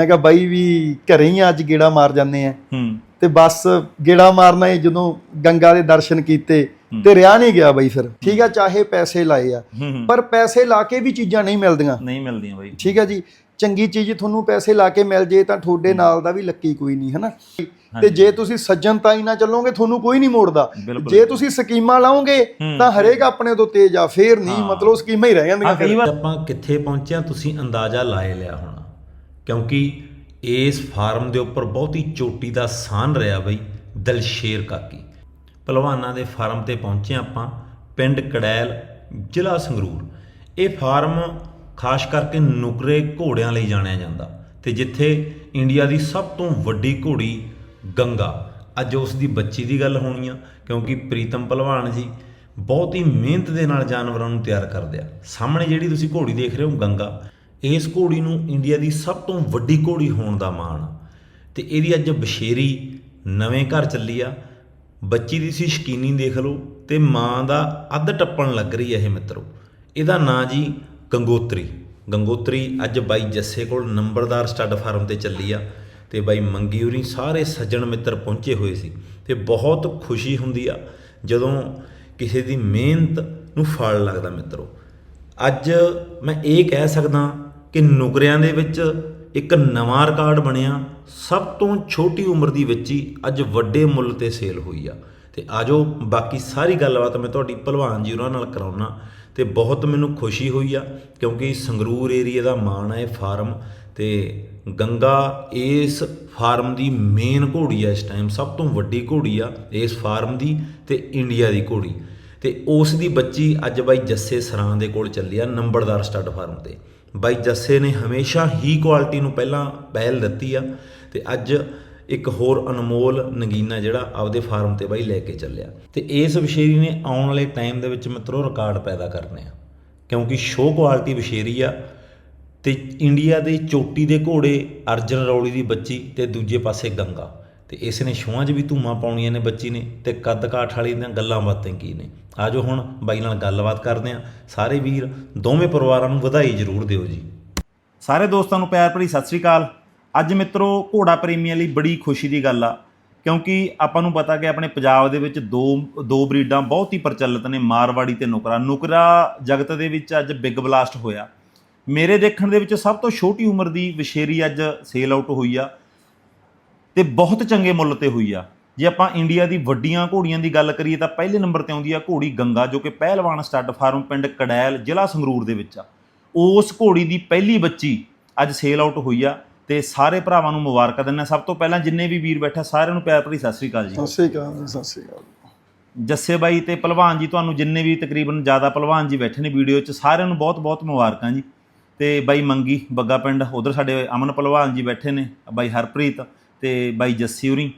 ਮੈਂ ਕਿਹਾ ਬਾਈ ਵੀ ਘਰੇ ਹੀ ਆ, ਅੱਜ ਗੇੜਾ ਮਾਰ ਜਾਂਦੇ ਆ। ਹੂੰ। ਤੇ ਬਸ ਗੇੜਾ ਮਾਰਨਾ ਹੀ ਜਦੋਂ ਗੰਗਾ ਦੇ ਦਰਸ਼ਨ ਕੀਤੇ ਤੇ ਰਿਆ ਨਹੀਂ ਗਿਆ ਬਾਈ ਫਿਰ। ਠੀਕ ਆ ਚਾਹੇ ਪੈਸੇ ਲਾਏ ਆ। ਪਰ ਪੈਸੇ ਲਾ ਕੇ ਵੀ ਚੀਜ਼ਾਂ ਨਹੀਂ ਮਿਲਦੀਆਂ। ਨਹੀਂ ਮਿਲਦੀਆਂ ਬਾਈ। ਠੀਕ ਹੈ ਜੀ। ਚੰਗੀ ਚੀਜ਼ ਤੁਹਾਨੂੰ ਪੈਸੇ ਲਾ ਕੇ ਮਿਲ ਜੇ ਤਾਂ ਤੁਹਾਡੇ ਨਾਲ ਦਾ ਵੀ ਲੱਕੀ ਕੋਈ ਨਹੀਂ ਹਨਾ? ਤੇ ਜੇ ਤੁਸੀਂ ਸੱਜਣਤਾਈ ਨਾਲ ਚੱਲੋਗੇ ਤੁਹਾਨੂੰ ਕੋਈ ਨਹੀਂ ਮੋੜਦਾ। ਜੇ ਤੁਸੀਂ ਸਕੀਮਾਂ ਲਾਓਗੇ ਤਾਂ ਹਰੇਕ ਆਪਣੇ ਤੋਂ ਤੇਜ਼ ਆ ਫੇਰ ਨਹੀਂ ਮਤਲਬ ਸਕੀਮਾਂ ਹੀ ਰਹਿ ਜਾਂਦੀਆਂ ਆਪਾਂ ਕਿੱਥੇ ਪਹੁੰਚੇ ਹਾਂ ਤੁਸੀਂ ਅੰਦਾਜ਼ਾ ਲਾਏ ਲਿਆ ਹੋਣਾ। ਕਿਉਂਕਿ ਇਸ ਫਾਰਮ ਦੇ ਉੱਪਰ ਬਹੁਤੀ ਚੋਟੀ ਦਾ ਸਾਨ ਰਿਹਾ ਬਈ, ਦਲਸ਼ੇਰ ਕਾਕੀ। ਪਹਿਲਵਾਨਾਂ ਦੇ ਫਾਰਮ ਤੇ ਪਹੁੰਚੇ ਹਾਂ ਆਪਾਂ, ਪਿੰਡ ਕੜੈਲ, ਜ਼ਿਲ੍ਹਾ ਸੰਗਰੂਰ। ਇਹ ਫਾਰਮ ਖਾਸ ਕਰਕੇ ਨੁਕਰੇ ਘੋੜਿਆਂ ਲਈ ਜਾਣਿਆ ਜਾਂਦਾ ਤੇ ਜਿੱਥੇ ਇੰਡੀਆ ਦੀ ਸਭ ਤੋਂ ਵੱਡੀ ਘੋੜੀ ਗੰਗਾ। ਅੱਜ ਉਸ ਦੀ ਬੱਚੀ ਦੀ ਗੱਲ ਹੋਣੀ ਆ, ਕਿਉਂਕਿ ਪ੍ਰੀਤਮ ਪਹਿਲਵਾਨ ਜੀ ਬਹੁਤ ਹੀ ਮਿਹਨਤ ਦੇ ਨਾਲ ਜਾਨਵਰਾਂ ਨੂੰ ਤਿਆਰ ਕਰਦੇ ਆ। ਸਾਹਮਣੇ ਜਿਹੜੀ ਤੁਸੀਂ ਘੋੜੀ ਦੇਖ ਰਹੇ ਹੋ, ਗੰਗਾ ਇਸ ਘੋੜੀ ਨੂੰ ਇੰਡੀਆ ਦੀ ਸਭ ਤੋਂ ਵੱਡੀ ਘੋੜੀ ਹੋਣ ਦਾ ਮਾਣ। ਆ ਤੇ ਇਹਦੀ ਅੱਜ ਬਸ਼ੇਰੀ ਨਵੇਂ ਘਰ ਚੱਲੀ ਆ। ਬੱਚੀ ਦੀ ਸੀ ਸ਼ਕੀਨੀ ਦੇਖ ਲਓ ਤੇ ਮਾਂ ਦਾ ਅੱਧ ਟੱਪਣ ਲੱਗ ਰਹੀ ਹੈ ਇਹ ਮਿੱਤਰੋ। ਇਹਦਾ ਨਾਂ ਜੀ ਗੰਗੋਤਰੀ। ਗੰਗੋਤਰੀ ਅੱਜ ਬਾਈ ਜੱਸੇ ਕੋਲ ਨੰਬਰਦਾਰ ਸਟੱਡ ਫਾਰਮ ਤੇ ਚੱਲੀ ਆ ਤੇ ਬਾਈ ਮੰਗੀ ਉਰੀ ਸਾਰੇ ਸੱਜਣ ਮਿੱਤਰ ਪਹੁੰਚੇ ਹੋਏ ਸੀ ਤੇ ਬਹੁਤ ਖੁਸ਼ੀ ਹੁੰਦੀ ਆ ਜਦੋਂ ਕਿਸੇ ਦੀ ਮਿਹਨਤ ਨੂੰ ਫਲ ਲੱਗਦਾ ਮਿੱਤਰੋ। ਅੱਜ ਮੈਂ ਇਹ ਕਹਿ ਸਕਦਾ ਕਿ ਨੁਕਰਿਆਂ ਦੇ ਵਿੱਚ ਇੱਕ ਨਵਾਂ ਰਿਕਾਰਡ ਬਣਿਆ, ਸਭ ਤੋਂ ਛੋਟੀ ਉਮਰ ਦੀ ਵਿੱਚ ਹੀ ਅੱਜ ਵੱਡੇ ਮੁੱਲ ਤੇ ਸੇਲ ਹੋਈ ਆ। ਤੇ ਆਜੋ, ਬਾਕੀ ਸਾਰੀ ਗੱਲਬਾਤ ਮੈਂ ਤੁਹਾਡੀ ਭਲਵਾਨ ਜੀ ਉਹਨਾਂ ਨਾਲ ਕਰਾਉਣਾ ਤੇ ਬਹੁਤ ਮੈਨੂੰ ਖੁਸ਼ੀ ਹੋਈ ਆ, ਕਿਉਂਕਿ ਸੰਗਰੂਰ ਏਰੀਆ ਦਾ ਮਾਣ ਹੈ ਇਹ ਫਾਰਮ ਤੇ ਗੰਗਾ ਇਸ ਫਾਰਮ ਦੀ ਮੇਨ ਘੋੜੀ ਆ ਇਸ ਟਾਈਮ ਸਭ ਤੋਂ ਵੱਡੀ ਘੋੜੀ ਆ ਇਸ ਫਾਰਮ ਦੀ ਤੇ ਇੰਡੀਆ ਦੀ ਘੋੜੀ। ਤੇ ਉਸ ਦੀ ਬੱਚੀ ਅੱਜ ਬਾਈ ਜੱਸੇ ਸਰਾਂ ਦੇ ਕੋਲ ਚੱਲੀ ਆ, ਨੰਬਰਦਾਰ ਸਟੱਡ ਫਾਰਮ ਤੇ। ਬਾਈ ਜੱਸੇ ਨੇ ਹਮੇਸ਼ਾ ਹੀ ਕੁਆਲਿਟੀ ਨੂੰ ਪਹਿਲਾਂ ਪਹਿਲ ਦਿੱਤੀ ਆ ਤੇ ਅੱਜ ਇੱਕ ਹੋਰ ਅਨਮੋਲ ਨਗੀਨਾ ਜਿਹੜਾ ਆਪਦੇ ਫਾਰਮ ਤੇ ਬਾਈ ਲੈ ਕੇ ਚੱਲਿਆ। ਤੇ ਇਸ ਵਿਸ਼ੇਰੀ ਨੇ ਆਉਣ ਵਾਲੇ ਟਾਈਮ ਦੇ ਵਿੱਚ ਮਿੱਤਰੋ ਰਿਕਾਰਡ ਪੈਦਾ ਕਰਨੇ ਆ। ਕਿਉਂਕਿ ਸ਼ੋ ਕੁਆਲਿਟੀ ਵਿਸ਼ੇਰੀ ਆ ਤੇ ਇੰਡੀਆ ਦੇ ਚੋਟੀ ਦੇ ਘੋੜੇ ਅਰਜਨ ਰੌਲੀ ਦੀ ਬੱਚੀ ਤੇ ਦੂਜੇ ਪਾਸੇ ਗੰਗਾ। ਤੇ ਇਸ ਨੇ ਛੂਆਂ 'ਚ ਵੀ ਧੂਮਾਂ ਪਾਉਣੀਆਂ ਨੇ ਬੱਚੀ ਨੇ ਤੇ ਕੱਦ ਕਾਠ ਵਾਲੀ ਦੀਆਂ ਗੱਲਾਂ ਬਾਤਾਂ ਕੀ ਨੇ। ਆਜੋ ਹੁਣ ਬਾਈ ਨਾਲ ਗੱਲਬਾਤ ਕਰਦੇ ਆ। ਸਾਰੇ ਵੀਰ, ਦੋਵੇਂ ਪਰਿਵਾਰਾਂ ਨੂੰ ਵਧਾਈ ਜ਼ਰੂਰ ਦਿਓ ਜੀ। ਸਾਰੇ ਦੋਸਤਾਂ ਨੂੰ ਪਿਆਰ ਭਰੀ ਸਤਿ ਸ੍ਰੀ ਅਕਾਲ। ਅੱਜ ਮਿੱਤਰੋ, ਘੋੜਾ ਪ੍ਰੇਮੀਆਂ ਲਈ ਬੜੀ ਖੁਸ਼ੀ ਦੀ ਗੱਲ ਆ, ਕਿਉਂਕਿ ਆਪਾਂ ਨੂੰ ਪਤਾ ਕਿ ਆਪਣੇ ਪੰਜਾਬ ਦੇ ਵਿੱਚ ਦੋ ਦੋ ਬਰੀਡਾਂ ਬਹੁਤ ਹੀ ਪ੍ਰਚਲਿਤ ਨੇ, ਮਾਰਵਾੜੀ ਤੇ ਨੁਕਰਾ। ਨੁਕਰਾ ਜਗਤ ਦੇ ਵਿੱਚ ਅੱਜ ਬਿਗ ਬਲਾਸਟ ਹੋਇਆ। ਮੇਰੇ ਦੇਖਣ ਦੇ ਵਿੱਚ ਸਭ ਤੋਂ ਛੋਟੀ ਉਮਰ ਦੀ ਵਿਸ਼ੇਰੀ ਅੱਜ ਸੇਲ ਆਊਟ ਹੋਈ ਆ। ਤੇ ਬਹੁਤ ਚੰਗੇ ਮੁੱਲ ਤੇ ਹੋਈ ਆ। ਜੇ ਆਪਾਂ ਇੰਡੀਆ ਦੀ ਵੱਡੀਆਂ ਘੋੜੀਆਂ ਦੀ ਗੱਲ ਕਰੀਏ ਤਾਂ ਪਹਿਲੇ ਨੰਬਰ ਤੇ ਆਉਂਦੀ ਆ ਘੋੜੀ ਗੰਗਾ ਜੋ ਕਿ ਪਹਿਲਵਾਨ ਸਟੱਡ ਫਾਰਮ ਪਿੰਡ ਕੜੈਲ ਜ਼ਿਲ੍ਹਾ ਸੰਗਰੂਰ ਦੇ ਵਿੱਚ ਆ। ਉਸ ਘੋੜੀ ਦੀ ਪਹਿਲੀ ਬੱਚੀ ਅੱਜ ਸੇਲ ਆਊਟ ਹੋਈ ਆ ਤੇ ਸਾਰੇ ਭਰਾਵਾਂ ਨੂੰ ਮੁਬਾਰਕਾਂ ਦਿੰਦਾ। ਸਭ ਤੋਂ ਪਹਿਲਾਂ ਜਿੰਨੇ ਵੀ ਵੀਰ ਬੈਠਾ ਸਾਰਿਆਂ ਨੂੰ ਪਿਆਰ ਭਰੀ ਸਤਿ ਸ੍ਰੀ ਅਕਾਲ ਜੀ। ਸਤਿ ਸ੍ਰੀ ਅਕਾਲ ਜੀ, ਸਤਿ ਸ੍ਰੀ ਅਕਾਲ। ਜੱਸੇ ਬਾਈ ਤੇ ਪਹਿਲਵਾਨ ਜੀ ਤੁਹਾਨੂੰ ਜਿੰਨੇ ਵੀ ਤਕਰੀਬਨ ਜ਼ਿਆਦਾ ਪਹਿਲਵਾਨ ਜੀ ਬੈਠੇ ਨੇ ਵੀਡੀਓ 'ਚ ਸਾਰਿਆਂ ਨੂੰ ਬਹੁਤ-ਬਹੁਤ ਮੁਬਾਰਕਾਂ ਜੀ। ਤੇ ਬਾਈ ਮੰਗੀ ਬੱਗਾ ਪਿੰਡ ਉਧਰ ਸਾਡੇ ਅਮਨ ਪਹਿਲਵਾਨ ਜੀ ਬੈਠੇ ਨੇ ਬਾਈ ਹਰਪ੍ਰੀਤ ਤੇ ਬਾਈ ਜੱਸੀ ਉਰੀ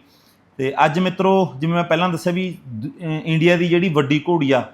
ਤੇ ਅੱਜ ਮਿੱਤਰੋ, ਜਿਵੇਂ ਮੈਂ ਪਹਿਲਾਂ ਦੱਸਿਆ ਵੀ, ਦ- ਇੰਡੀਆ ਦੀ ਜਿਹੜੀ ਵੱਡੀ ਘੋੜੀ ਆ,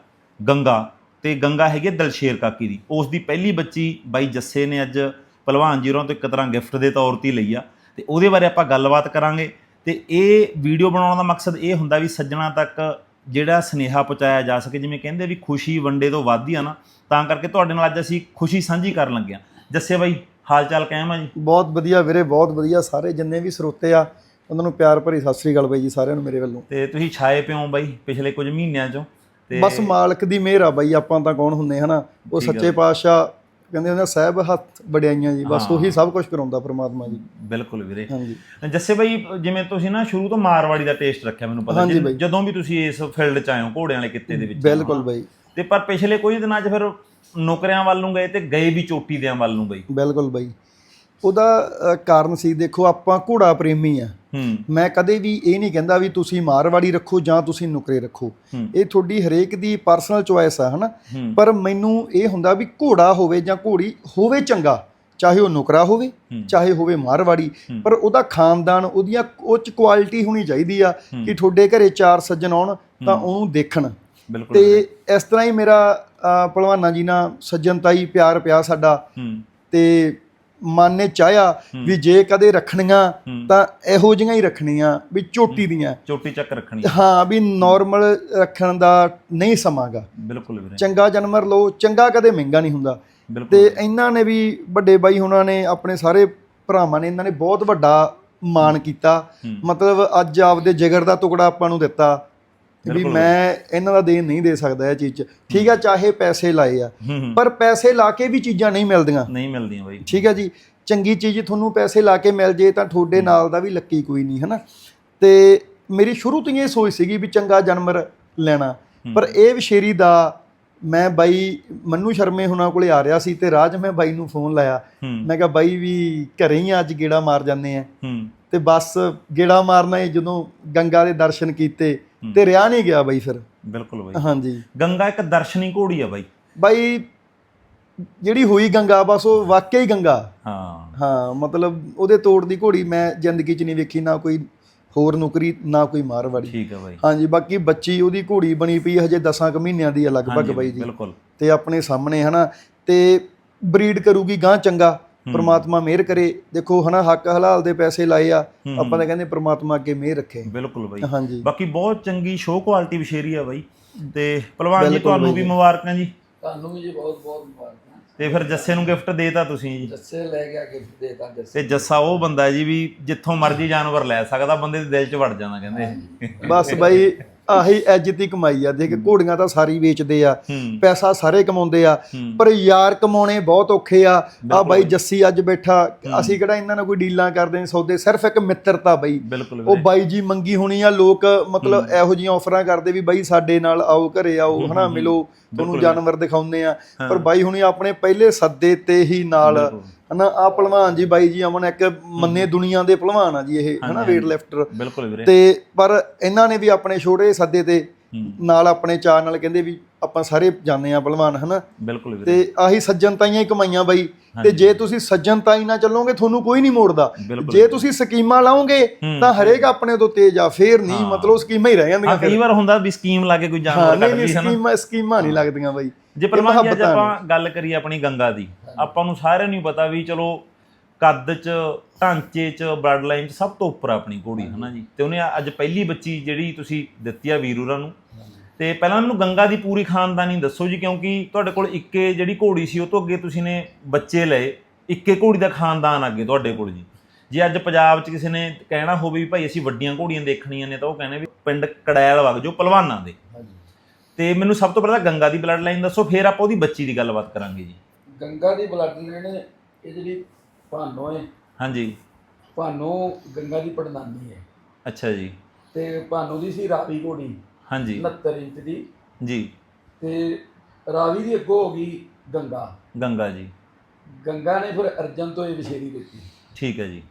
ਗੰਗਾ, ਤੇ ਗੰਗਾ ਹੈਗੀ ਆ ਦਲਸ਼ੇਰ ਕਾਕੀ ਦੀ। ਉਸ ਦੀ ਪਹਿਲੀ ਬੱਚੀ ਬਾਈ ਜੱਸੇ ਨੇ ਅੱਜ ਪਹਿਲਵਾਨ ਜੀ ਹੋਰਾਂ ਤੋਂ ਇੱਕ ਤਰ੍ਹਾਂ ਗਿਫਟ ਦੇ ਤੌਰ ਤੇ ਲਈ ਆ। ਤੇ ਉਹਦੇ ਬਾਰੇ ਆਪਾਂ ਗੱਲਬਾਤ ਕਰਾਂਗੇ। ਤੇ ਇਹ ਵੀਡੀਓ ਬਣਾਉਣ ਦਾ ਮਕਸਦ ਇਹ ਹੁੰਦਾ ਵੀ ਸੱਜਣਾ ਤੱਕ ਜਿਹੜਾ ਸਨੇਹਾ ਪਹੁੰਚਾਇਆ ਜਾ ਸਕੇ, ਜਿਵੇਂ ਕਹਿੰਦੇ ਵੀ ਖੁਸ਼ੀ ਵੰਡੇ ਤੋਂ ਵੱਧਦੀ ਆ ਨਾ। ਤਾਂ ਕਰਕੇ ਤੁਹਾਡੇ ਨਾਲ ਅੱਜ ਅਸੀਂ ਖੁਸ਼ੀ ਸਾਂਝੀ ਕਰਨ ਲੱਗੇ ਆ। ਜੱਸੇ ਬਾਈ ਹਾਲ ਚਾਲ ਕਾਇਮ ਆ ਜੀ? ਬਹੁਤ ਵਧੀਆ ਵੀਰੇ ਬਹੁਤ ਵਧੀਆ ਸਾਰੇ ਜਿੰਨੇ ਵੀ ਸਰੋਤੇ ਆ ਉਹਨਾਂ ਨੂੰ ਪਿਆਰ ਭਰੀ ਸਤਿ ਸ੍ਰੀ ਅਕਾਲ ਬਾਈ ਜੀ ਸਾਰਿਆਂ ਨੂੰ ਮੇਰੇ ਵੱਲੋਂ। ਤੇ ਤੁਸੀਂ ਛਾਏ ਪਿਓ ਬਾਈ ਪਿਛਲੇ ਕੁਝ ਮਹੀਨਿਆਂ ਚੋਂ ਤੇ ਬਸ ਮਾਲਕ ਦੀ ਮਿਹਰ ਆ ਬਾਈ ਆਪਾਂ ਤਾਂ ਕੌਣ ਹੁੰਦੇ ਹਨਾ? ਉਹ। ਸੱਚੇ ਪਾਤਸ਼ਾਹ ਕਹਿੰਦੇ ਹੁੰਦੇ ਆ, ਸਾਹਿਬ ਹੱਥ ਵਡਿਆਈਆਂ ਜੀ ਬਸ। ਉਹੀ ਸਭ ਕੁਝ ਕਰਾਉਂਦਾ ਪ੍ਰਮਾਤਮਾ ਜੀ। ਬਿਲਕੁਲ ਵੀਰੇ। ਹਾਂਜੀ। ਜੱਸੇ ਬਾਈ ਜਿਵੇਂ ਤੁਸੀਂ ਨਾ ਸ਼ੁਰੂ ਤੋਂ ਮਾਰਵਾੜੀ ਦਾ ਟੇਸਟ ਰੱਖਿਆ ਮੈਨੂੰ ਪਤਾ ਜਦੋਂ- ਵੀ ਤੁਸੀਂ ਇਸ ਫੀਲਡ 'ਚ ਆਏ ਹੋ ਘੋੜਿਆਂ ਵਾਲੇ ਕਿੱਤੇ ਦੇ ਵਿੱਚ ਬਿਲਕੁਲ ਬਾਈ। ਤੇ ਪਰ ਪਿਛਲੇ ਕੁਝ ਦਿਨਾਂ 'ਚ ਫਿਰ ਨੌਕਰੀਆਂ ਵੱਲ ਨੂੰ ਗਏ ਤੇ ਗਏ ਵੀ ਚੋਟੀ ਦਿਆਂ ਵੱਲ ਨੂੰ ਬਾਈ ਬਿਲਕੁਲ ਬਾਈ ਉਹਦਾ ਅ, ਕਾਰਨ ਸੀ ਦੇਖੋ ਆਪਾਂ ਘੋੜਾ ਪ੍ਰੇਮੀ ਆ ਹੂੰ ਮੈਂ ਕਦੇ ਵੀ ਇਹ ਨਹੀਂ ਕਹਿੰਦਾ ਵੀ ਤੁਸੀਂ ਮਾਰਵਾੜੀ ਰੱਖੋ ਜਾਂ ਤੁਸੀਂ ਨੁਕਰੇ ਰੱਖੋ ਹੂੰ। ਇਹ ਤੁਹਾਡੀ ਹਰੇਕ ਦੀ ਪਰਸਨਲ ਚੁਆਇਸ ਆ ਹਨਾ ਹੂੰ। ਪਰ ਮੈਨੂੰ ਇਹ ਹੁੰਦਾ ਵੀ ਘੋੜਾ ਹੋਵੇ ਜਾਂ ਘੋੜੀ ਹੋਵੇ ਚੰਗਾ ਚਾਹੇ ਉਹ ਨੁਕਰਾ ਹੋਵੇ ਹੂੰ। ਚਾਹੇ ਹੋਵੇ ਮਾਰਵਾੜੀ। ਪਰ ਉਹਦਾ ਖਾਨਦਾਨ ਉਹਦੀਆਂ ਉਹ ਚ ਕੁਆਲਿਟੀ ਹੋਣੀ ਚਾਹੀਦੀ ਆ। ਕਿ ਤੁਹਾਡੇ ਘਰੇ ਚਾਰ ਸੱਜਣ ਆਉਣ ਤਾਂ ਉਹਨੂੰ ਦੇਖਣ ਤੇ ਇਸ ਤਰ੍ਹਾਂ ਹੀ ਮੇਰਾ ਅ, ਭਲਵਾਨਾਂ ਜੀ ਨਾਲ ਸੱਜਣਤਾਈ ਪਿਆਰ ਪਿਆ ਸਾਡਾ। ਤੇ ਮਨ ਨੇ ਚਾਹਿਆ ਵੀ ਜੇ ਕਦੇ ਰੱਖਣੀਆਂ। ਤਾਂ ਇਹੋ ਜਿਹੀਆਂ ਹੀ ਰੱਖਣੀਆਂ ਵੀ ਝੋਟੀ ਦੀਆਂ। ਚੋਟੀ ਚੱਕ ਰੱਖਣੀ। ਹਾਂ ਵੀ ਨਾਰਮਲ ਰੱਖਣ ਦਾ ਨਹੀਂ ਸਮਾਂਗਾ। ਬਿਲਕੁਲ ਵੀਰੇ। ਚੰਗਾ ਜਾਨਵਰ ਲਓ ਚੰਗਾ ਕਦੇ ਮਹਿੰਗਾ ਨਹੀਂ ਹੁੰਦਾ। ਤੇ ਇਹਨਾਂ ਨੇ ਵੀ ਵੱਡੇ ਬਾਈ ਹੁਣਾਂ ਨੇ ਆਪਣੇ ਸਾਰੇ ਭਰਾਵਾਂ ਨੇ ਇਹਨਾਂ ਨੇ ਬਹੁਤ ਵੱਡਾ ਮਾਣ ਕੀਤਾ। ਮਤਲਬ ਅੱਜ ਆਪਦੇ ਜਿਗਰ ਦਾ ਟੁਕੜਾ ਆਪਾਂ ਨੂੰ ਦਿੱਤਾ। ਵੀ। ਮੈਂ ਇਹਨਾਂ ਦਾ ਦੇਣ ਨਹੀਂ ਦੇ ਸਕਦਾ ਇਹ ਚੀਜ਼ 'ਚ। ਠੀਕ ਆ ਚਾਹੇ ਪੈਸੇ ਲਾਏ ਆ ਪਰ ਪੈਸੇ ਲਾ ਕੇ ਵੀ ਚੀਜ਼ਾਂ ਨਹੀਂ ਮਿਲਦੀਆਂ। ਨਹੀਂ ਮਿਲਦੀਆਂ ਬਾਈ। ਠੀਕ ਹੈ ਜੀ ਚੰਗੀ ਚੀਜ਼ ਤੁਹਾਨੂੰ ਪੈਸੇ ਲਾ ਕੇ ਮਿਲ ਜੇ ਤਾਂ ਤੁਹਾਡੇ ਨਾਲ ਦਾ ਵੀ ਲੱਕੀ ਕੋਈ ਨਹੀਂ ਹਨਾ? ਤੇ ਮੇਰੀ ਸ਼ੁਰੂ ਤੋਂ ਹੀ ਇਹ ਸੋਚ ਸੀਗੀ ਵੀ ਚੰਗਾ ਜਾਨਵਰ ਲੈਣਾ। ਪਰ ਇਹ ਵਿਸ਼ੇਰੀ ਦਾ ਮੈਂ ਬਾਈ ਮੰਨੂ ਸ਼ਰਮੇ ਹੁਣਾਂ ਕੋਲੇ ਆ ਰਿਹਾ ਸੀ ਤੇ ਰਾਜ ਮੈਂ ਬਾਈ ਨੂੰ ਫੋਨ ਲਾਇਆ। ਮੈਂ ਕਿਹਾ ਬਾਈ ਵੀ ਘਰੇ ਹੀ ਆ, ਅੱਜ ਗੇੜਾ ਮਾਰ ਜਾਂਦੇ ਆ। ਤੇ ਬਸ ਗੇੜਾ ਮਾਰਨਾ ਹੀ ਜਦੋਂ ਗੰਗਾ ਦੇ ਦਰਸ਼ਨ ਕੀਤੇ ਤੇ ਰਿਆ ਨਹੀਂ ਗਿਆ ਬਾਈ ਫਿਰ। ਬਿਲਕੁਲ ਬਾਈ। ਹਾਂਜੀ। ਗੰਗਾ ਇੱਕ ਦਰਸ਼ਨੀ ਘੋੜੀ ਆ ਬਾਈ। ਬਾਈ ਜਿਹੜੀ ਹੋਈ ਗੰਗਾ ਬਸ ਉਹ ਵਾਕਿਆ ਹੀ ਗੰਗਾ। ਹਾਂ। ਹਾਂ ਮਤਲਬ ਉਹਦੇ ਤੋੜ ਦੀ ਘੋੜੀ ਮੈਂ ਜ਼ਿੰਦਗੀ 'ਚ ਨਹੀਂ ਵੇਖੀ ਨਾ ਕੋਈ ਹੋਰ ਨੌਕਰੀ ਨਾ ਕੋਈ ਮਾਰਵਾੜੀ। ਠੀਕ ਆ ਬਾਈ। ਹਾਂਜੀ ਬਾਕੀ ਬੱਚੀ ਉਹਦੀ ਘੋੜੀ ਬਣੀ ਪਈ ਹਜੇ 10 ਕੁ ਮਹੀਨਿਆਂ ਦੀ ਹੈ ਲਗਭਗ ਬਾਈ ਜੀ। ਬਿਲਕੁਲ। ਤੇ ਆਪਣੇ ਸਾਹਮਣੇ ਹਨਾ ਤੇ ਬਰੀਡ ਕਰੂਗੀ ਗਾਂ ਚੰਗਾ। ਪ੍ਰਮਾਤਮਾ ਮਿਹਰ ਕਰੇ। ਦੇਖੋ ਹਨਾ ਹੱਕ ਹਲਾਲ ਦੇ ਪੈਸੇ ਲਾਏ ਆ ਆਪਾਂ ਤਾਂ ਕਹਿੰਦੇ ਪ੍ਰਮਾਤਮਾ ਅੱਗੇ ਮਿਹਰ ਰੱਖੇ। ਬਿਲਕੁਲ ਬਾਈ। ਹਾਂਜੀ। ਬਾਕੀ ਬਹੁਤ ਚੰਗੀ ਸ਼ੋਅ ਕੁਆਲਿਟੀ ਵਿਸ਼ੇਰੀ ਆ ਬਾਈ। ਤੇ ਪਹਿਲਵਾਨ ਜੀ ਤੁਹਾਨੂੰ ਵੀ ਮੁਬਾਰਕਾਂ ਜੀ। ਤੁਹਾਨੂੰ ਵੀ ਜੀ ਬਹੁਤ ਬਹੁਤ ਮੁਬਾਰਕਾਂ। ਤੇ ਫਿਰ ਜੱਸੇ ਨੂੰ ਗਿਫਟ ਦੇਤਾ ਤੁਸੀਂ ਜੀ। ਜੱਸੇ ਲੈ ਗਿਆ ਗਿਫਟ ਦੇਤਾ ਜੱਸੇ। ਤੇ ਜੱਸਾ ਉਹ ਬੰਦਾ ਜੀ ਵੀ ਜਿੱਥੋਂ ਮਰਜ਼ੀ ਜਾਨਵਰ ਲੈ ਸਕਦਾ ਬੰਦੇ ਦੇ ਦਿਲ 'ਚ ਵੜ ਜਾਂਦਾ ਕਹਿੰਦੇ। ਬਸ ਬਾਈ ਆਹੀ ਇੱਜ਼ਤ ਦੀ ਕਮਾਈ ਆ। ਦੇਖ ਘੋੜੀਆਂ ਤਾਂ ਸਾਰੀ ਵੇਚਦੇ ਆ ਹੂੰ। ਪੈਸਾ ਸਾਰੇ ਕਮਾਉਂਦੇ ਆ। ਹੂੰ। ਪਰ ਯਾਰ ਕਮਾਉਣੇ ਬਹੁਤ ਔਖੇ ਆ। ਆ ਬਾਈ ਜੱਸੀ ਅੱਜ ਬੈਠਾ। ਅਸੀਂ ਕਿਹੜਾ ਇਹਨਾਂ ਨਾਲ ਕੋਈ ਡੀਲਾਂ ਕਰਦੇ ਨੇ ਸੌਦੇ ਸਿਰਫ ਇੱਕ ਮਿੱਤਰਤਾ ਬਈ। ਉਹ ਬਾਈ ਜੀ ਮੰਗੀ ਹੋਣੀ ਆ ਲੋਕ ਮਤਲਬ ਇਹੋ ਜਿਹੀਆਂ ਆਫਰਾਂ ਕਰਦੇ ਵੀ ਬਾਈ ਸਾਡੇ ਨਾਲ ਆਓ ਘਰੇ ਆਓ ਹਨਾ ਮਿਲੋ। ਤੁਹਾਨੂੰ ਜਾਨਵਰ ਦਿਖਾਉਂਦੇ ਆ। ਪਰ ਬਾਈ ਹੁਣੀ ਆਪਣੇ ਪਹਿਲੇ ਸੱਦੇ ਤੇ ਹੀ ਨਾਲ ਹਨਾ ਆ ਪਹਿਲਵਾਨ ਜੀ ਬਾਈ ਜੀ ਅਮਨ ਇੱਕ ਮੰਨੇ ਦੁਨੀਆ ਦੇ ਪਹਿਲਵਾਨ ਆ ਜੀ ਇਹ ਹਨਾ weight lifter ਤੇ ਪਰ ਇਹਨਾਂ ਨੇ ਵੀ ਆਪਣੇ ਛੋਟੇ ਸੱਦੇ ਤੇ ਨਾਲ ਆਪਣੇ ਚਾਅ ਨਾਲ ਕਹਿੰਦੇ ਵੀ ਆਪਾਂ ਸਾਰੇ ਜਾਂਦੇ ਆ ਪਹਿਲਵਾਨ ਹਨਾ। ਬਿਲਕੁਲ ਵੀਰੇ। ਤੇ ਆਹੀ ਸੱਜਣਤਾਈਆਂ ਹੀ ਕਮਾਈਆਂ ਬਾਈ। ਤੇ ਜੇ ਤੁਸੀਂ ਸੱਜਣਤਾਈ ਨਾਲ ਚੱਲੋਗੇ ਤੁਹਾਨੂੰ ਕੋਈ ਨਹੀਂ ਮੋੜਦਾ। ਜੇ ਤੁਸੀਂ ਸਕੀਮਾਂ ਲਾਓਗੇ ਤਾਂ ਹਰੇਕ ਆਪਣੇ ਤੋਂ ਤੇਜ਼ ਆ ਫੇਰ ਨਹੀਂ ਮਤਲਬ ਸਕੀਮਾਂ ਹੀ ਰਹਿ ਜਾਂਦੀਆਂ ਕਈ ਵਾਰ ਹੁੰਦਾ ਵੀ ਸਕੀਮ ਲਾ ਕੇ ਕੋਈ ਜਾਨਵਰ ਨਹੀਂ ਕੱਢ ਨਹੀਂ ਲਈ ਹਨਾ ਸਕੀਮਾਂ ਸਕੀਮਾਂ ਨਹੀਂ ਲੱਗਦੀਆਂ ਬਾਈ। ਜੇ ਪਹਿਲਵਾਨ ਜੀ ਅੱਜ ਮੁਹੱਬਤਾਂ ਆਪਾਂ ਗੱਲ ਕਰੀਏ ਆਪਣੀ ਗੰਗਾ ਦੀ ਆਪਾਂ ਨੂੰ ਸਾਰਿਆਂ ਨੂੰ ਹੀ ਪਤਾ ਵੀ ਚਲੋ ਕੱਦ 'ਚ ਢਾਂਚੇ 'ਚ ਬਲੱਡ ਲਾਈਨ 'ਚ ਸਭ ਤੋਂ ਉੱਪਰ ਆ ਆਪਣੀ ਘੋੜੀ ਹਨਾ ਜੀ? ਤੇ ਉਹਨੇ ਅੱਜ ਪਹਿਲੀ ਬੱਚੀ ਜਿਹੜੀ ਤੁਸੀਂ ਦਿੱਤੀ ਆ ਵੀਰੂਰਾਂ ਨੂੰ। ਤੇ ਪਹਿਲਾਂ ਮੈਨੂੰ ਗੰਗਾ ਦੀ ਪੂਰੀ ਖਾਨਦਾਨੀ ਦੱਸੋ ਜੀ ਕਿਉਂਕਿ ਤੁਹਾਡੇ ਕੋਲ ਇੱਕੇ ਜਿਹੜੀ ਘੋੜੀ ਸੀ ਉਹ ਤੋਂ ਅੱਗੇ ਤੁਸੀਂ ਨੇ ਬੱਚੇ ਲਏ ਇੱਕੇ ਘੋੜੀ ਦਾ ਖਾਨਦਾਨ ਅੱਗੇ ਤੁਹਾਡੇ ਕੋਲ ਜੀ। ਜੇ ਅੱਜ ਪੰਜਾਬ 'ਚ ਕਿਸੇ ਨੇ ਕਹਿਣਾ ਹੋਵੇ ਵੀ ਭਾਈ ਅਸੀਂ ਵੱਡੀਆਂ ਘੋੜੀਆਂ ਦੇਖਣੀਆਂ ਨੇ ਤਾਂ ਉਹ ਕਹਿੰਦੇ ਵੀ ਪਿੰਡ ਕੜੈਲ ਵਗ ਜੋ ਪਹਿਲਵਾਨਾਂ ਦੇ। ਤੇ ਮੈਨੂੰ ਸਭ ਤੋਂ ਪਹਿਲਾਂ ਗੰਗਾ ਦੀ ਬਲੱਡ ਲਾਈਨ ਦੱਸੋ ਫਿਰ ਆਪਾਂ ਉਹਦੀ ਬੱਚੀ ਦੀ ਗੱਲਬਾਤ ਕਰਾਂਗੇ ਜੀ। ਗੰਗਾ ਦੀ ਬਲੱਡ ਲਾਈਨ ਇਹ ਜਿਹੜੀ ਭਾਨੋ ਹੈ ਹਾਂਜੀ। ਭਾਨੋ ਗੰਗਾ ਦੀ ਪੜਨਾਨੀ ਹੈ। ਅੱਛਾ ਜੀ। ਤੇ ਭਾਨੋ ਦੀ ਸੀ ਰਾਵੀ ਘੋੜੀ ਹਾਂਜੀ। 69 ਇੰਚ ਦੀ। ਜੀ। ਤੇ ਰਾਵੀ ਦੀ ਅੱਗੋਂ ਹੋ ਗਈ ਗੰਗਾ। ਗੰਗਾ ਜੀ। ਗੰਗਾ ਨੇ ਫਿਰ ਅਰਜਨ ਤੋਂ ਇਹ ਵਿਸ਼ੇਰੀ ਦਿੱਤੀ। ਠੀਕ ਹੈ ਜੀ।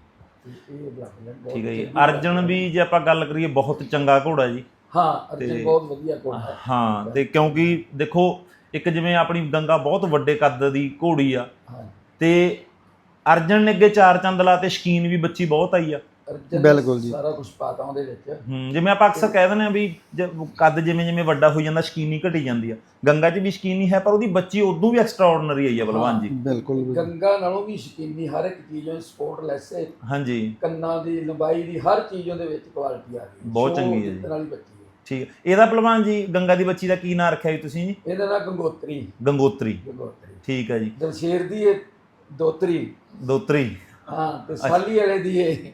ਠੀਕ ਹੈ ਜੀ। ਅਰਜਨ ਵੀ ਜੇ ਆਪਾਂ ਗੱਲ ਕਰੀਏ ਬਹੁਤ ਚੰਗਾ ਘੋੜਾ ਜੀ। ਹਾਂ ਅਰਜਨ ਬਹੁਤ ਵਧੀਆ ਘੋੜਾ ਹੈ। ਹਾਂ ਤੇ ਕਿਉਂਕਿ ਦੇਖੋ ਇੱਕ ਜਿਵੇਂ ਆਪਣੀ ਗੰਗਾ ਬਹੁਤ ਵੱਡੇ ਕੱਦ ਦੀ ਘੋੜੀ ਆ ਹਾਂ। ਤੇ ਅਰਜਨ ਨੇ ਅੱਗੇ ਚਾਰ ਚੰਦ ਲਾ ਤੇ ਸ਼ਕੀਨ ਵੀ ਬੱਚੀ ਬਹੁਤ ਆਈ ਆ। ਅਰਜਨ ਬਿਲਕੁਲ ਜੀ। ਸਾਰਾ ਕੁਝ ਪਾਤਾ ਉਹਦੇ ਵਿੱਚ। ਹੂੰ ਜਿਵੇਂ ਆਪਾਂ ਅਕਸਰ ਕਹਿ ਦਿੰਦੇ ਆ ਵੀ ਜੇ ਕੱਦ ਜਿਵੇਂ ਜਿਵੇਂ ਵੱਡਾ ਹੋਈ ਜਾਂਦਾ ਸ਼ਕੀਨੀ ਘਟੀ ਜਾਂਦੀ ਆ। ਗੰਗਾ 'ਚ ਵੀ ਸ਼ਕੀਨੀ ਹੈ ਪਰ ਉਹਦੀ ਬੱਚੀ ਉਦੋਂ ਵੀ ਐਕਸਟਰਾਆਰਡਨਰੀ ਆਈ ਆ ਬਲਵਾਨ ਜੀ। ਬਿਲਕੁਲ। ਗੰਗਾ ਨਾਲੋਂ ਵੀ ਸ਼ਕੀਨੀ ਹਰ ਇੱਕ ਚੀਜ਼ੋਂ ਸਪੋਰਟ ਲੈਸ ਹੈ। ਹਾਂਜੀ। ਕੰਨਾਂ ਦੀ ਲੰਬਾਈ ਦੀ ਹਰ ਚੀਜ਼ ਉਹਦੇ ਵਿੱਚ ਕੁਆਲਿਟੀ ਆ ਗਈ। ਬਹੁਤ ਚੰਗੀ ਹੈ ਜੀ। ਜਿੱਤਣ ਵਾਲੀ ਬੱਚੀ ਠੀਕ ਹੈ। ਇਹਦਾ ਪਹਿਲਵਾਨ ਜੀ ਗੰਗਾ ਦੀ ਬੱਚੀ ਦਾ ਕੀ ਨਾਂ ਰੱਖਿਆ ਜੀ ਤੁਸੀਂ? ਜੀ ਇਹਦਾ ਨਾਂ ਗੰਗੋਤਰੀ। ਗੰਗੋਤਰੀ। ਗੰਗੋਤਰੀ। ਠੀਕ ਹੈ ਜੀ। ਦਲਸ਼ੇਰ ਦੀ ਇਹ ਦੋਤਰੀ। ਦੋਤਰੀ। ਹਾਂ ਤੇ ਸਾਲੀ ਵਾਲੇ ਦੀ ਇਹ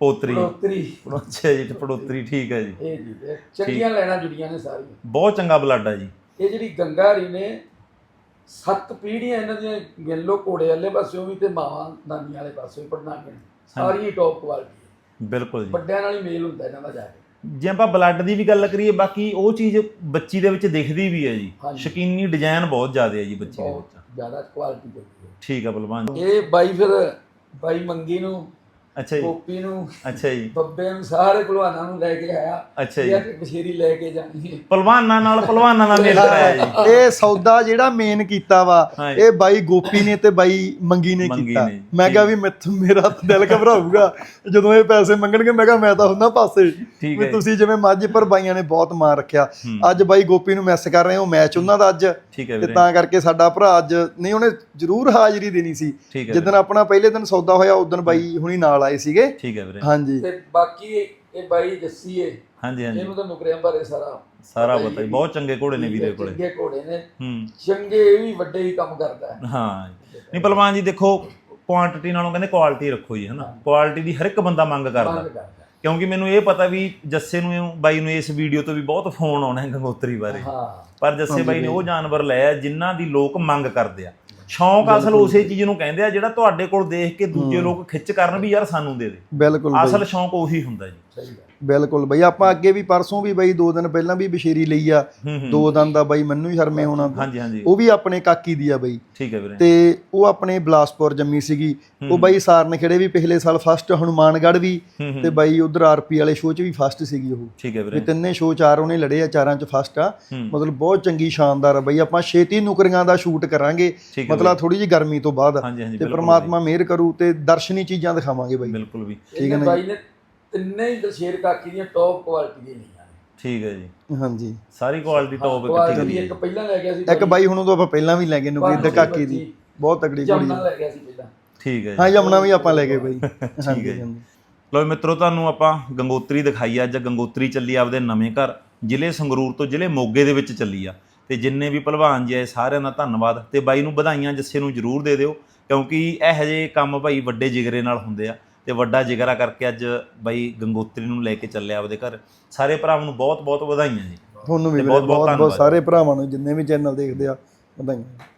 ਪੋਤਰੀ। ਪੜੋਤਰੀ। ਅੱਛਾ ਜੀ ਪੜੋਤਰੀ ਠੀਕ ਹੈ ਜੀ। ਇਹ ਜੀ ਇਹ ਚੰਗੀਆਂ ਲੈਣਾ ਜੁੜੀਆਂ ਨੇ ਸਾਰੀਆਂ। ਬਹੁਤ ਚੰਗਾ ਬਲੱਡ ਆ ਜੀ। ਇਹ ਜਿਹੜੀ ਗੰਗਾ ਰੀ ਨੇ ਸੱਤ ਪੀੜ੍ਹੀਆਂ ਇਹਨਾਂ ਦੀਆਂ ਗੱਲੋ ਘੋੜੇ ਵਾਲੇ ਪਾਸਿਓਂ ਵੀ ਤੇ ਮਾਵਾਂ ਨਾਨੀ ਵਾਲੇ ਪਾਸਿਓਂ ਵੀ ਪੜਨਾਈਆਂ ਸਾਰੀ ਟੌਪ ਕੁਆਲਿਟੀ ਬਿਲਕੁਲ ਜੀ। ਵੱਡਿਆਂ ਨਾਲ ਹੀ ਮੇਲ ਹੁੰਦਾ ਇਹਨਾਂ ਦਾ ਜਾ ਕੇ। ਜੇ ਆਪਾਂ ਬਲੱਡ ਦੀ ਵੀ ਗੱਲ ਕਰੀਏ ਬਾਕੀ ਉਹ ਚੀਜ਼ ਬੱਚੀ ਦੇ ਵਿੱਚ ਦਿਖਦੀ ਵੀ ਹੈ ਜੀ। ਹਾਂਜੀ। ਸ਼ਕੀਨੀ ਡਿਜ਼ਾਈਨ ਬਹੁਤ ਜ਼ਿਆਦਾ ਹੈ ਜੀ ਬੱਚੀ ਦੇ ਬਹੁਤ ਵਿੱਚ। ਜ਼ਿਆਦਾ ਕੁਆਲਿਟੀ ਹੈ। ਠੀਕ ਆ ਬਲਵਾਨ ਜੀ ਇਹ ਬਾਈ ਫਿਰ ਬਾਈ ਮੰਗੀ ਨੂੰ ਅੱਛਾ ਜੀ। ਗੋਪੀ ਨੂੰ ਅੱਛਾ ਜੀ। ਬੱਬੇ ਨੂੰ ਸਾਰੇ ਭਲਵਾਨਾਂ ਨੂੰ ਲੈ ਕੇ ਆਇਆ। ਅੱਛਾ ਜੀ। ਆ ਕਿ ਬਸ਼ੇਰੀ ਲੈ ਕੇ ਜਾਣੀ ਹੈ। ਪਹਿਲਵਾਨਾਂ ਨਾਲ ਪਹਿਲਵਾਨਾਂ ਦਾ ਮੇਲ ਕਰਾਇਆ ਜੀ। ਇਹ ਸੌਦਾ ਜਿਹੜਾ ਮੇਨ ਕੀਤਾ ਵਾ। ਇਹ ਬਾਈ ਗੋਪੀ ਨੇ ਤੇ ਬਾਈ ਮੰਗੀ ਨੇ ਕੀਤਾ। ਮੈਂ ਕਿਹਾ ਵੀ ਮੈਥ ਮੇਰਾ ਤਾਂ ਦਿਲ ਘਬਰਾਊਗਾ। ਜਦੋਂ ਇਹ ਪੈਸੇ ਮੰਗਣਗੇ ਮੈਂ ਕਿਹਾ ਮੈਂ ਤਾਂ ਹੁੰਦਾ ਪਾਸੇ। ਠੀਕ ਵੀ ਹੈ। ਤੁਸੀਂ ਜਿਵੇਂ ਮੱਝ ਪਰ ਬਾਈਆਂ ਨੇ ਬਹੁਤ ਮਾਰ ਰੱਖਿਆ। ਅੱਜ ਬਾਈ ਗੋਪੀ ਨੂੰ ਮਿਸ ਕਰ ਰਹੇ ਹੋ ਮੈਚ ਉਹਨਾਂ ਦਾ ਅੱਜ। ਠੀਕ ਹੈ ਤੇ ਵੀਰੇ। ਤਾਂ ਕਰਕੇ ਸਾਡਾ ਭਰਾ ਅੱਜ ਨਹੀਂ ਉਹਨੇ ਜ਼ਰੂਰ ਹਾਜ਼ਰੀ ਦੇਣੀ ਸੀ। ਜਿੱਦਣ ਆਪਣਾ ਪਹਿਲੇ ਦਿਨ ਸੌਦਾ ਹੋਇਆ ਉਦੋਂ ਬਾਈ ਹੁਣੀ ਨਾਲ ਆਏ ਸੀਗੇ। ਠੀਕ ਹੈ ਵੀਰੇ। ਹਾਂਜੀ। ਤੇ ਬਾਕੀ ਇਹ ਬਾਈ ਜੱਸੀ ਏ ਹਾਂਜੀ ਹਾਂਜੀ। ਇਹਨੂੰ ਤਾਂ ਨੁਕਰਿਆਂ ਬਾਰੇ ਸਾਰਾ ਸਾਰਾ ਪਤਾ ਹੀ ਬਹੁਤ ਚੰਗੇ ਘੋੜੇ ਨੇ ਵੀਰੇ ਕੋਲੇ। ਚੰਗੇ ਘੋੜੇ ਨੇ। ਹੂੰ। ਚੰਗੇ ਇਹ ਵੀ ਵੱਡੇ ਹੀ ਕੰਮ ਕਰਦਾ ਹੈ। ਹਾਂ। ਨਹੀਂ ਪਹਿਲਵਾਨ ਜੀ ਦੇਖੋ ਕੁਆਂਟੀਟੀ ਨਾਲੋਂ ਕਹਿੰਦੇ ਕੁਆਲਿਟੀ ਰੱਖੋ ਜੀ ਹਨਾ। ਕੁਆਲਿਟੀ ਦੀ ਹਰ ਇੱਕ ਬੰਦਾ ਮੰਗ ਕਰਦਾ। ਮੰਗ ਕਰਦਾ। ਕਿਉਂਕਿ ਮੈਨੂੰ ਇਹ ਪਤਾ ਵੀ ਜੱਸੇ ਨੂੰ ਬਾਈ ਨੂੰ ਇਸ ਵੀਡੀਓ ਤੋਂ ਵੀ ਬਹੁਤ ਫੋਨ ਆਉਣਾ ਹੈ ਗੰਗੋਤਰੀ ਬਾਰੇ। ਹਾਂ। ਪਰ ਜੱਸੇ ਬਾਈ ਨੇ ਉਹ ਜਾਨਵਰ ਲਿਆ ਜਿਨ੍ਹਾਂ ਦੀ ਲੋਕ ਮੰਗ ਕਰਦੇ ਆ। ਸ਼ੌਂਕ ਅਸਲ ਉਸੇ ਚੀਜ਼ ਨੂੰ ਕਹਿੰਦੇ ਆ ਜਿਹੜਾ ਤੁਹਾਡੇ ਕੋਲ ਦੇਖ ਕੇ ਦੂਜੇ ਲੋਕ ਖਿੱਚ ਕਰਨ ਵੀ ਯਾਰ ਸਾਨੂੰ ਦੇ ਦੇ। ਬਿਲਕੁਲ ਅਸਲ ਸ਼ੌਂਕ ਉਹੀ ਹੁੰਦਾ ਜੀ। ਸਹੀ ਗੱਲ। ਬਿਲਕੁਲ ਬਈ ਆਪਾਂ ਅੱਗੇ ਵੀ ਪਰਸੋਂ ਵੀ ਬਈ ਦੋ ਦਿਨ ਪਹਿਲਾਂ ਵੀ ਬਸ਼ੀਰੀ ਲਈ ਆ। ਦੋ ਦਿਨ ਦਾ ਬਈ ਮੈਨੂੰ ਹੀ ਸ਼ਰਮੇ ਹੋਣਾ। ਹਾਂਜੀ ਹਾਂਜੀ। ਉਹ ਵੀ ਆਪਣੇ ਕਾਕੀ ਦੀ ਆ ਬਈ। ਠੀਕ ਹੈ ਵੀਰੇ। ਤੇ ਉਹ ਆਪਣੇ ਬਲਾਸਪੁਰ ਜੰਮੀ ਸੀਗੀ। ਉਹ ਬਾਈ ਸਾਰਨ ਖੇੜੇ ਵੀ ਪਿਛਲੇ ਸਾਲ ਫਸਟ ਹਨੂਮਾਨਗੜ੍ਹ ਵੀ। ਤੇ ਬਾਈ ਉਧਰ ਆਰਪੀ ਵਾਲੇ ਸ਼ੋਅ 'ਚ ਵੀ ਫਸਟ ਸੀਗੀ ਉਹ। ਠੀਕ ਹੈ ਵੀ ਵੀਰੇ ਤਿੰਨੇ ਸ਼ੋਅ ਚਾਰ ਉਹਨੇ ਲੜੇ ਆ ਚਾਰਾਂ 'ਚ ਫਸਟ ਆ। ਮਤਲਬ ਬਹੁਤ ਚੰਗੀ ਸ਼ਾਨਦਾਰ ਆ ਬਈ। ਆਪਾਂ ਛੇਤੀ ਨੁਕਰੀਆਂ ਦਾ ਸ਼ੂਟ ਕਰਾਂਗੇ। ਮਤਲਬ ਥੋੜੀ ਜੀ ਗਰਮੀ ਤੋਂ ਬਾਅਦ। ਤੇ ਪ੍ਰਮਾਤਮਾ ਮਿਹਰ ਕਰੂ ਤੇ ਦਰਸ਼ਨੀ ਚੀਜ਼ਾਂ ਦਿਖਾਵਾਂਗੇ ਬਾਈ। ਬਿਲਕੁਲ ਵੀ। ਠੀਕ ਹੈ ਬਾਈ ਨੇ ਤਿੰਨੇ ਹੀ ਦਲਸ਼ੇਰ ਕਾਕੀ ਦੀਆਂ ਟੌਪ ਕੁਆਲਿਟੀ ਦੀਆਂ ਲਈਆਂ ਨੇ। ਠੀਕ ਹੈ ਜੀ। ਹਾਂਜੀ। ਸਾਰੀ ਕੁਆਲਿਟੀ ਟੌਪ ਇਕੱਠੀ ਕੁਆਲਿਟੀ ਕਰੀ ਦੀ ਹੈ। ਇੱਕ ਪਹਿਲਾਂ ਲੈ ਗਿਆ ਸੀ ਇੱਕ ਬਾਈ ਹੁਣ ਤੋਂ ਆਪਾਂ ਪਹਿਲਾਂ ਵੀ ਲੈ ਗਏ ਨੁਕਰੀ ਬਾਈ ਕਾਕੀ ਦੀ। ਬਹੁਤ ਤਕੜੀ ਕੁੜੀ ਜਮਨਾ ਆ। ਲੈ ਗਿਆ ਸੀ ਪਹਿਲਾਂ। ਠੀਕ ਹੈ ਜੀ। ਹਾਂ ਯਮਨਾ ਵੀ ਆਪਾਂ ਲੈ ਗਏ ਬਾਈ। ਠੀਕ ਹਾਂਜੀ ਹੈ ਜੀ। ਹਾਂਜੀ ਲੋ ਮਿੱਤਰੋ ਤੁਹਾਨੂੰ ਆਪਾਂ ਗੰਗੋਤਰੀ ਦਿਖਾਈ ਆ ਅੱਜ ਗੰਗੋਤਰੀ ਚੱਲੀ ਆਪਦੇ ਨਵੇਂ ਘਰ। ਜ਼ਿਲ੍ਹੇ ਸੰਗਰੂਰ ਤੋਂ ਜ਼ਿਲ੍ਹੇ ਮੋਗੇ ਦੇ ਵਿੱਚ ਚੱਲੀ ਆ। ਤੇ ਜਿੰਨੇ ਵੀ ਭਲਵਾਨ ਜੀ ਆਏ ਸਾਰਿਆਂ ਦਾ ਧੰਨਵਾਦ। ਤੇ ਬਾਈ ਨੂੰ ਵਧਾਈਆਂ ਜੱਸੇ ਨੂੰ ਜਰੂਰ ਦੇ ਦਿਓ। ਕਿਉਂਕਿ ਇਹੋ ਜਿਹੇ ਕੰਮ ਭਾਈ ਵੱਡੇ ਜਿਗਰੇ ਨਾਲ ਹੁੰਦੇ ਆ। ਤੇ ਵੱਡਾ ਜਿਗਰਾ ਕਰਕੇ ਅੱਜ ਬਾਈ ਗੰਗੋਤਰੀ ਨੂੰ ਲੈ ਕੇ ਚੱਲਿਆ ਆਪਦੇ ਘਰ। ਸਾਰੇ ਭਰਾਵਾਂ ਨੂੰ ਬਹੁਤ ਬਹੁਤ ਵਧਾਈਆਂ ਜੀ। ਤੁਹਾਨੂੰ ਵੀ ਬਹੁਤ ਬਹੁਤ। ਸਾਰੇ ਭਰਾਵਾਂ ਨੂੰ ਜਿੰਨੇ ਵੀ ਚੈਨਲ ਦੇਖਦੇ ਆ ਵਧਾਈਆਂ।